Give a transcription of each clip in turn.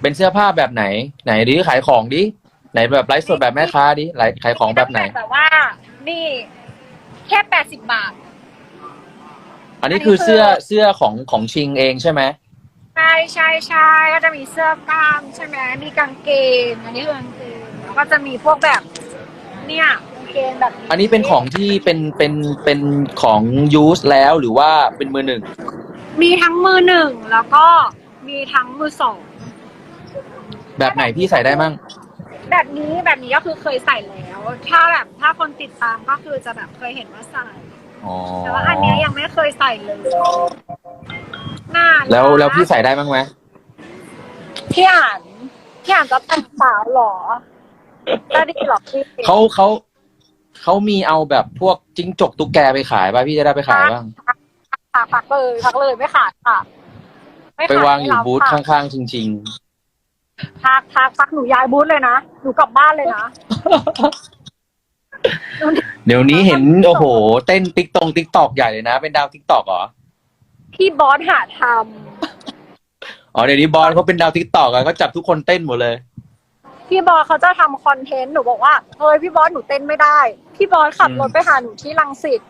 เป็นเสื้อผ้าแบบไหน ไหนดิขายของดิไหนแบบไลฟ์สดแบบแม่ค้าดิไลฟ์ขายของแบบไหน แต่ว่า นี่แค่แปดสิบบาท อันนี้คือเสื้อเสื้อของของชิงเองใช่ไหมใช่ใช่ใช่ก็จะมีเสื้อกล้ามใช่ไหมมีกางเกง อันนี้คือกางเกงแล้วก็จะมีพวกแบบ เนี่ยกางเกงแบบนี้อันนี้เป็นของที่เป็นเป็นเป็นของยูสแล้วหรือว่าเป็นมือหนึ่งมีทั้งมือหนึ่งแล้วก็มีทั้งมือสอง แบบไหนพี่ใส่ได้มั่ง แบบนี้แบบนี้ก็คือเคยใส่แล้ว ถ้าแบบถ้าคนติดตามก็คือจะแบบเคยเห็นว่าใส่ อ๋อแต่ว่าอันเนี้ยยังไม่เคยใส่เลยน่ารักแล้วแล้วพี่ใส่ได้บ้างไหมพี่อ่านพี่อ่านจะแต่งสาวเหรอจะดีเหรอพี่เขาเขาเขามีเอาแบบพวกจิ้งจกตุ๊กแกไปขายป่ะพี่จะได้ไปขายบ้างพักพักเลยพักเลยไม่ขาดค่ะม่ไปขดวางอยู่ม่รับบูธค่ะ ข้างๆจริง พักพักพักหนูย้ายบูธเลยนะ หนูกลับบ้านเลยนะๆเดี๋ยวนี้เห็นโอ้โห เต้นติ๊กตงติ๊กตอกใหญ่เลยนะ เป็นดาวติ๊กตอกเหรอ พี่บอสหาทอ๋อเดี๋ยวนี้บอลเขาเป็นดาวติ๊กตอกอะเขาจับทุกคนเต้นหมดเลยำพี่บอสเขาจะทำคอนเทนต์หนูบอกว่าเฮ้ยพี่บอสหนูเต้นไม่ได้ พี่บอสขับอืมรถไปหาหนูที่ลังสิต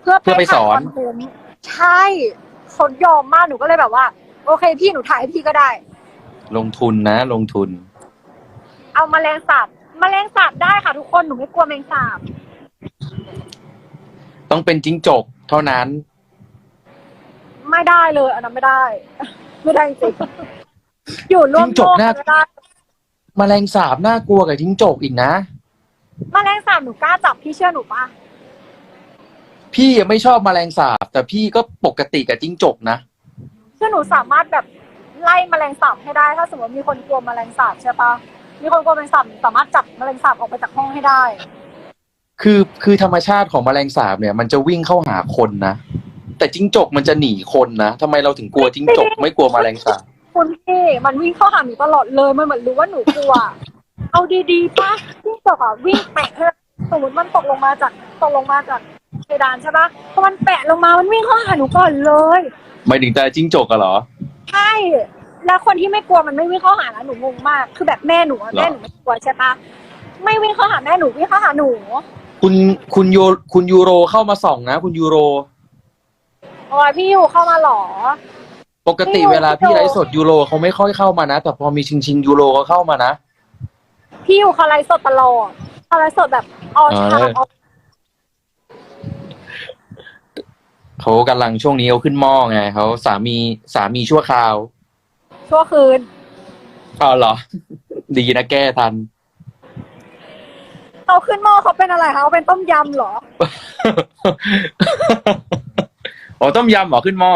เพื่อเพื่อไปสอน ถ่ายคอนเทนต์ใช่เขายอมมากหนูก็เลยแบบว่า โอเค พี่หนูถ่ายให้พี่ก็ได้ ลงทุนนะ ลงทุน เอาแมลงสาบแมลงสาบได้ค่ะทุกคน หนูไม่กลัวแมลงสาบ ต้องเป็นจิ้งจกเท่านั้น ไม่ได้เลย อันนั้นไม่ได้ ไม่ได้จริงอยู่ร่วมจิ้งจโลกกน่า ไม่ได้แมลงสาบน่ากลัวกับจิ้งจกอีกนะแมลงสาบหนูกล้าจับพี่เชื่อหนูปะพี่ยังไม่ชอบแมลงสาบ แต่พี่ก็ปกติกับจิ้งจกนะ คือหนูสามารถแบบ ไล่แมลงสาบให้ได้ ถ้าสมมติมีคนกลัวแมลงสาบใช่ปะมีคนกลัวแมลงสาบหนูสามารถจับแมลงสาบออกไปจากห้องให้ได้ คือคือธรรมชาติของแมลงสาบเนี่ย มันจะวิ่งเข้าหาคนนะแต่จิ้งจกมันจะหนีคนนะทำไมเราถึงกลัวจิ้งจกไม่กลัวแมลงสาบคุณพี่มันวิ่งเข้าหาหนูตลอดเลยมันเหมือนรู้ว่าหนูกลัว เอาดีๆปะวิ่งตกอะวิ่งแปะให้สมมติมันตกลงมาจากตกลงมาจากเพดานใช่ปะพอมันแปะลงมามันวิ่งเข้าหาหนูก่อนเลย ไม่ถึงแต่จิ้งจกอะเหรอ ใช่ แล้วคนที่ไม่กลัวมันไม่วิ่งเข้าหานะหนูงงมาก คือแบบแม่หนูอะหรอ แม่หนูไม่กลัวใช่ปะไม่วิ่งเข้าหาแม่หนูวิ่งเข้าหาหนู คุณคุณยูคุณยูโรเข้ามาส่องนะ คุณยูโร โอ้ยพี่อยู่เข้ามาเหรอ ปกติพี่ยูเวลาพี่พี่ยูไลฟ์สดยูโรเขาไม่ค่อยเข้ามานะ แต่พอมีชิงชิงยูโรเขาเข้ามานะ พี่อยู่เขาไลฟ์สดตลอดเขาไลฟ์สดแบบออเออชาออ เขากำลังช่วงนี้เขาขึ้นหม้อไงเขาสามีสามีชั่วคราวชั่วคืน อ๋อเหรอ ดีนะแก้ทัน เขาขึ้นหม้อเขาเป็นอะไรคะเขาเป็นต้มยำเหรอ อ๋อต้มยำเหรอขึ้นหม้อ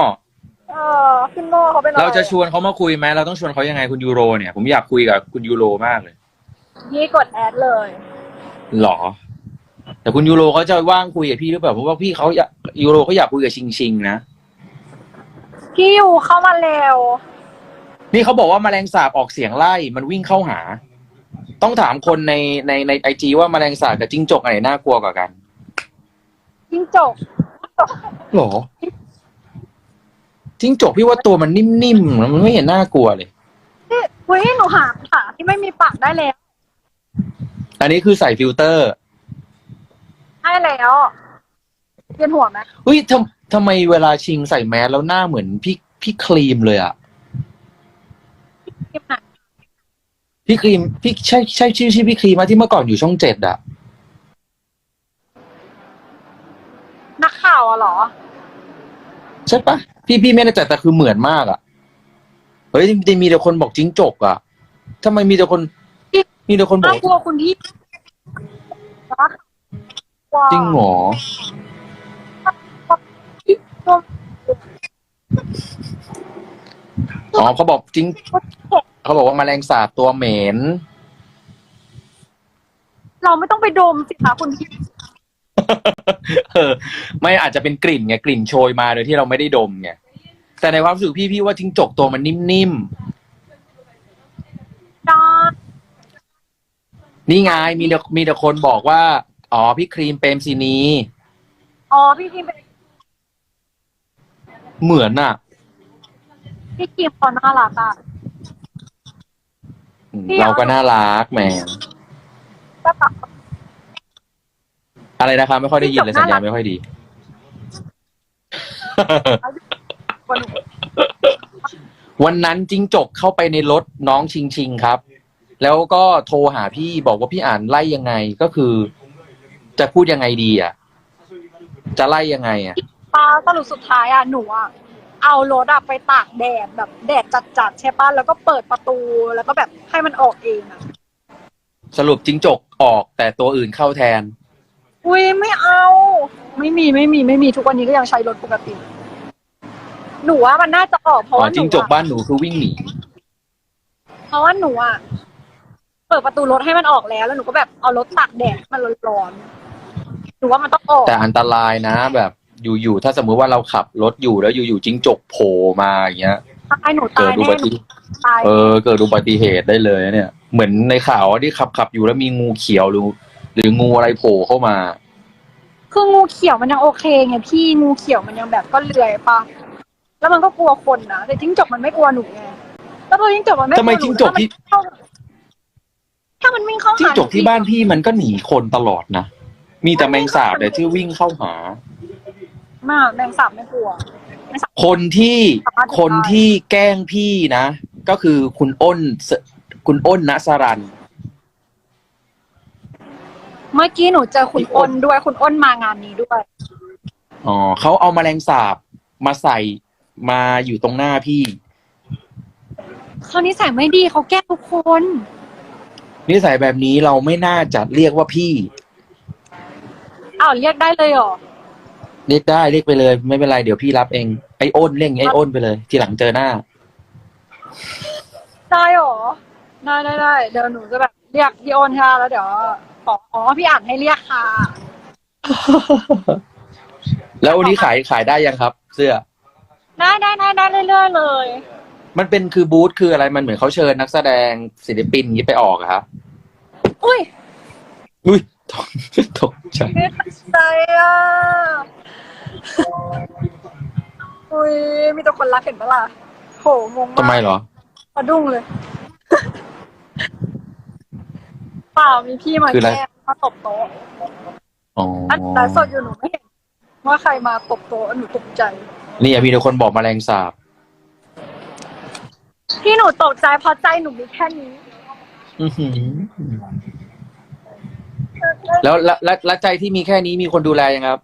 เออ ขึ้นหม้อเขาเป็นอะไรเราจะชวนเขามาคุยไหมเราต้องชวนเขายังไงคุณยูโรเนี่ย ผมอยากคุยกับคุณยูโรมากเลยพี่กดแอดเลย หรอ แต่คุณยูโรเขาจะว่างคุยกับพี่หรือเปล่าเพราะว่าพี่เขาอยาก ยูโรเขาอยากคุยกับชิงชิงนะ พี่อยู่เข้ามาเร็ว นี่เขาบอกว่าแมลงสาบออกเสียงไล่มันวิ่งเข้าหา ต้องถามคนในในในไอจีว่าแมลงสาบกับจิ้งจกอันไหนน่ากลัวกว่ากันจิ้งจกหรอจิ้งจกพี่ว่าตัวมันนิ่มๆมันไม่เห็นน่ากลัวเลยนี่เฮ้ยหนูหาขาที่ไม่มีปากได้แล้ว อันนี้คือใส่ฟิลเตอร์ ให้แล้ว เวียนหัวไหมเฮ้ยทำทำไมเวลาชิงใส่แมสแล้วหน้าเหมือนพี่พี่ครีมเลยอะคลิปไหนพี่ครีมพี่ใช่ใช่ชื่อชื่อพี่ครีมมาที่เมื่อก่อนอยู่ช่องเจ็ดอะนักข่าวอะเหรอ ใช่ปะพี่พี่ไม่แน่ใจแต่คือเหมือนมากอะเฮ้ยจริงๆมีแต่คนบอกจิ้งจกอะทำไมมีแต่คน มีแต่คนบอน่ากกลัวคุณพี่ว้าจริงเหรอ อ๋อเขาบอกจริง เขาบอกว่าแมลงสาบตัวเหม็น เราไม่ต้องไปดมสิคะคุณพี่เออ ไม่อาจจะเป็นกลิ่นไงกลิ่นโชยมาโดยที่เราไม่ได้ดมไงแต่ในความรู้สึกพี่พี่ว่าจิ้งจกตัวมันนิ่มดาๆนี่ไงมีแต่มีแต่คนบอกว่า อ๋อพี่ครีมเปรมซีนี อ๋อพี่คิมเป็น เหมือนอะพี่คิมเขาน่ารักอะอืมเราก็น่ารักแหมก็ตัดอะไรนะครับไม่ค่อยได้ยินเลยจิ้สังญจกน่ารัญากณไม่ค่อยดี คนวันนั้นจิ้งจกเข้าไปในรถน้องชิงชิงครับ แล้วก็โทรหาพี่บอกว่าพี่อ่านไล่ยังไงก็คือ จะพูดยังไงดีอะ จะไล่ยังไงอะ ปาสรุปสุดท้ายอะหนูอะเอารถอะไปตากแดดแบบแดดจัดๆใช่ปะแล้วก็เปิดประตูแล้วก็แบบให้มันออกเองอะสรุปจิ้งจกออกแต่ตัวอื่นเข้าแทน อุ้ยไม่เอา ไม่มีไม่มีไม่มีทุกวันนี้ก็ยังใช้รถปกติ หนูว่ามันน่าจะออกเพราะอ๋อว่าหนูจิ้งจกอะบ้านหนูคือวิ่งหนี เพราะว่าหนูอะเปิดประตูรถให้มันออกแล้ว แล้วหนูก็แบบเอารถตากแดดให้มันร้อนๆหนูว่ามันต้องออกแต่อันตรายนะแบบ อยู่ๆถ้าสมมุติว่าเราขับรถอยู่แล้วอยู่ๆจิ้งจกโผล่มาอย่างเงี้ยตายหนูเกิตาดยอุแน่บัหนูติตายเออเกิดอุบัติเหตุได้เลยนะเนี่ย เหมือนในข่าวที่ขับขับอยู่แล้วมีงูเขียวหรือหรืองูอะไรโผล่เข้ามา คืองูเขียวมันยังโอเคไงพี่งูเขียวมันยังแบบก็เลื้อยปะแล้วมันก็กลัวคนนะแต่จิ้งจกมันไม่กลัวหนูไงแล้วพอจิ้งจกมันไม่กลัวทำไมหนูจิ้งจกที่ถ้ามันวิ่งเข้าหาจิ้งจกที่บ้านพี่มันก็หนีคนตลอดนะ มีแต่แมงสาบแต่ที่วิ่งเข้าหา มากแมงสาบไม่กลัวแมงสาบ คนที่คนที่แกล้งพี่นะ ก็คือคุณอ้นสคุณอ้นณสรัน เมื่อกี้หนูเจอคุณอ้นด้วยคุณอ้นมางานนี้ด้วย อ๋อเขาเอาแมลงสาบมาใส่มาอยู่ตรงหน้าพี่ เขานิสัยไม่ดีเขาแกล้งทุกคน นิสัยแบบนี้เราไม่น่าจะเรียกว่าพี่ อ้าวเรียกได้เลยเหรอ เรียกได้เรียกไปเลย ไม่เป็นไรเดี๋ยวพี่รับเองไอ้อ้นเรียกไอ้อ้นไปเลย ทีหลังเจอหน้า ได้เหรอได้ได้ได้เดี๋ยวหนูจะแบบเรียกพี่อ้นค่ะแล้วเดี๋ยวขออ๋อพี่อ่านให้เรียกค่ะ แล้ววันนี้ขายขายได้ยังครับ เสื้อ ได้ได้ได้ได้เรื่อยๆเลย มันเป็นคือบูธคืออะไรมันเหมือนเขาเชิญนักแสดงศิลปินอย่างนี้ไปออกอะครับอุ้ยอุ้ย ตกตกใจไม่ตั้งใจอะอุ้ยมีแต่คนรักเห็นปะล่ะโหงงมากทำไมเหรอสะดุ้งเลยเปล่ามีพี่มาคืออะไรแกล้งมาตบโต๊ะอ๋ออันแต่สดอยู่หนูไม่เห็นว่าใครมาตบโต๊ะหนูตกใจ นี่อะมีแต่คนบอกแมลงสาบที่หนูตกใจเพราะใจหนูมีแค่นี้ อื้อหือ แล้วแล้วแล้วแล้วใจที่มีแค่นี้มีคนดูแลยังครับ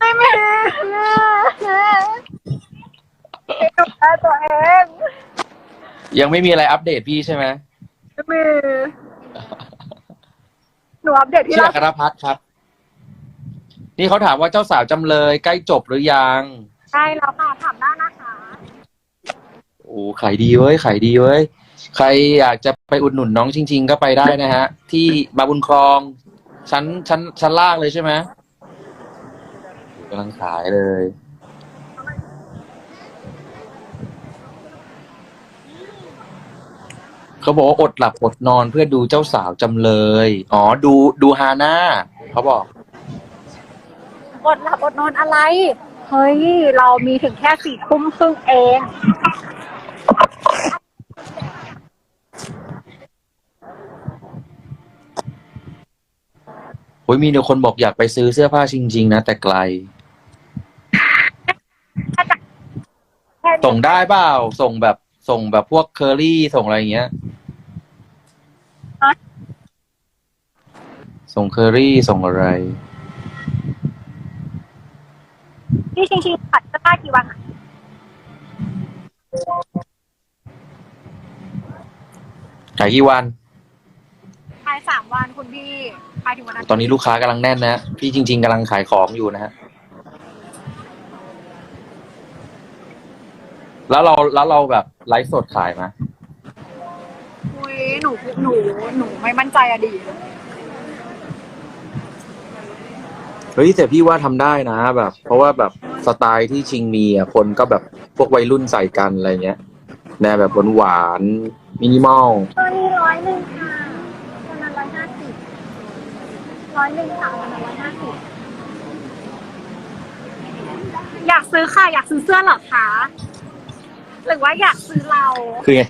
ไม่มีไม่ดูแลตัวเองยังไม่มีอะไรอัปเดตพี่ใช่ไหมไม่มีหนูอัปเดตที่ชื่อล่าอัครพัฒน์ครับ นี่เขาถามว่าเจ้าสาวจำเลยใกล้จบหรือยังใช่แล้วค่ะถามได้นะคะโอ้ขายดีเว้ยขายดีเว้ย ใครอยากจะไปอุดหนุนน้องจริง ๆ ก็ไปได้นะฮะ ที่บางบุญครอง ชั้นชั้นชั้นล่างเลยใช่ไหมกำลังขายเลย เขาบอกว่าอดหลับอดนอนเพื่อดูเจ้าสาวจำเลย อ๋อ ดูดูฮาน่าเขาบอก อดหลับอดนอนอะไร เฮ้ย เรามีถึงแค่สี่ทุ่มครึ่งเอง โอ้ยมีแต่คนบอกอยากไปซื้อเสื้อผ้าจริง ๆ นะ แต่ไกล แค่นี้ส่งได้เปล่าส่งแบบส่งแบบพวกเคอรี่ส่งอะไรอย่างเงี้ย ส่งเคอรี่ส่งอะไร พี่ชิงชิงผัดจะได้กี่วันอะขายกี่วัน ภายสามวันคุณพี่ ภายถึงวันนั้นตอนนี้ลูกค้ากำลังแน่นนะ พี่จริง ๆกำลังขายของอยู่นะฮะ แล้วเราแล้วเราแบบไลฟ์สดขายไหมอุ้ยหนูหนูหนูไม่มั่นใจอะดีเฮ้ยแต่พี่ว่าทำได้นะแบบ เพราะว่าแบบสไตล์ที่ชิงมีอะคนก็แบบพวกวัยรุ่นใส่กันอะไรเงี้ยแนวแบบหวานๆมินิมอล ตอนนี้ร้อยหนึ่งค่ะวันนั้นร้อยห้าสิบ ร้อยหนึ่งค่ะวันนั้นร้อยห้าสิบอยากซื้อค่ะ อยากซื้อเสื้อเหรอคะหรือว่าอยากซื้อเรา คือไง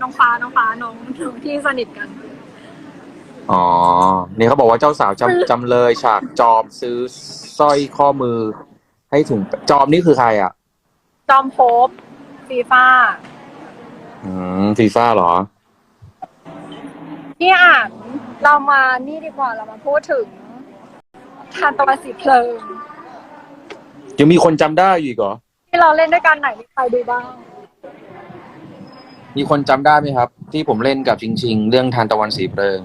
น้องฟ้าน้องฟ้าน้องน้องที่สนิทกัน อ๋อ นี่เขาบอกว่าเจ้าสาวจำจำเลยฉากจอมซื้อสร้อยข้อมือ ให้ถึงจอมนี่คือใครอะ จอมโพบฟีฟ่าอืมฟีฟ่าเหรอ พี่อ่าน เรามานี่ดีกว่าเรามาพูดถึงทานตะวันสีเพลิง ยังมีคนจำได้อยู่อีกเหรอ ที่เราเล่นด้วยกันไหนมีใครดูบ้าง มีคนจำได้ไหมครับ ที่ผมเล่นกับจริงๆเรื่องทานตะวันสีเพลิง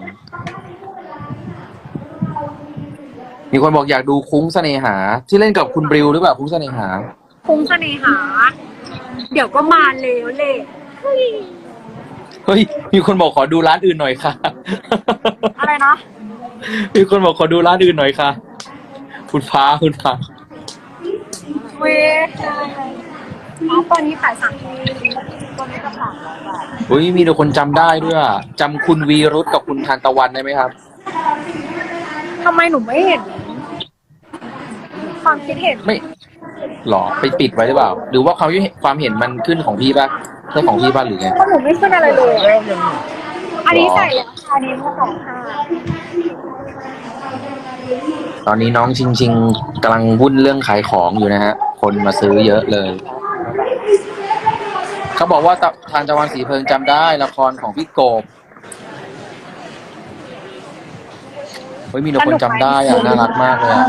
มีคนบอกอยากดูคุ้งเสน่หา ที่เล่นกับคุณบริวหรือเปล่าคุ้งเสน่หา คุ้งเสน่หา เดี๋ยวก็มาเร็วเลย เฮ้ย มีคนบอกขอดูร้านอื่นหน่อยค่ะ อะไรนะ มีคนบอกขอดูร้านอื่นหน่อยค่ะ คุณฟ้าคุณฟ้าเว้ยอ๋อตอนนี้ขายสามทีตอนนี้ก็สามร้อยบาทเฮ้ย มีแต่คนจำได้ด้วยอะจำคุณวีรุธกับคุณทานตะวันได้ไหมครับ ทำไมหนูไม่เห็น ความคิดเห็น ไม่หรอ ไปปิดไว้หรือเปล่า หรือว่าความเห็นความเห็นมันขึ้นของพี่ปะ ใช่ของพี่ปะหรือไงเพราะหนูไม่ขึ้นอะไรเลยอันนี้ใส่แล้วค่ะอันนี้มาสองห้าตอนนี้น้องชิงชิงกำลังวุ่นเรื่องขายของอยู่นะฮะ คนมาซื้อเยอะเลย เขาบอกว่าตะทานตะวันสีเพลิงจำได้ละครของพี่โกบเฮ้ยมีแต่คนจำได้อะน่ารักมากเลยอะ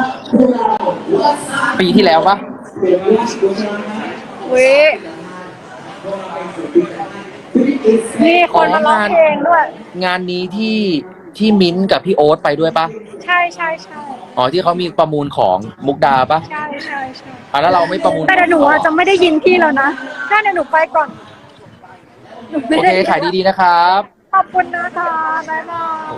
ปีที่แล้วปะเว้ย นี่คนมาร้องเพลงด้วย งานนี้ที่ที่มิ้นท์กับพี่โอ๊ตไปด้วยปะใช่ใช่ใช่อ๋อที่เขามีประมูลของมุกดาปะใช่ใช่ใช่อะแล้วเราไม่ประมูลแต่เดี๋ยวหนูอะจะไม่ได้ยินพี่แล้วนะถ้าเดี๋ยวหนูไปก่อนหนูไม่โอได้เคขายดีๆนะครับ ขอบคุณนะคะบ๊ายบาย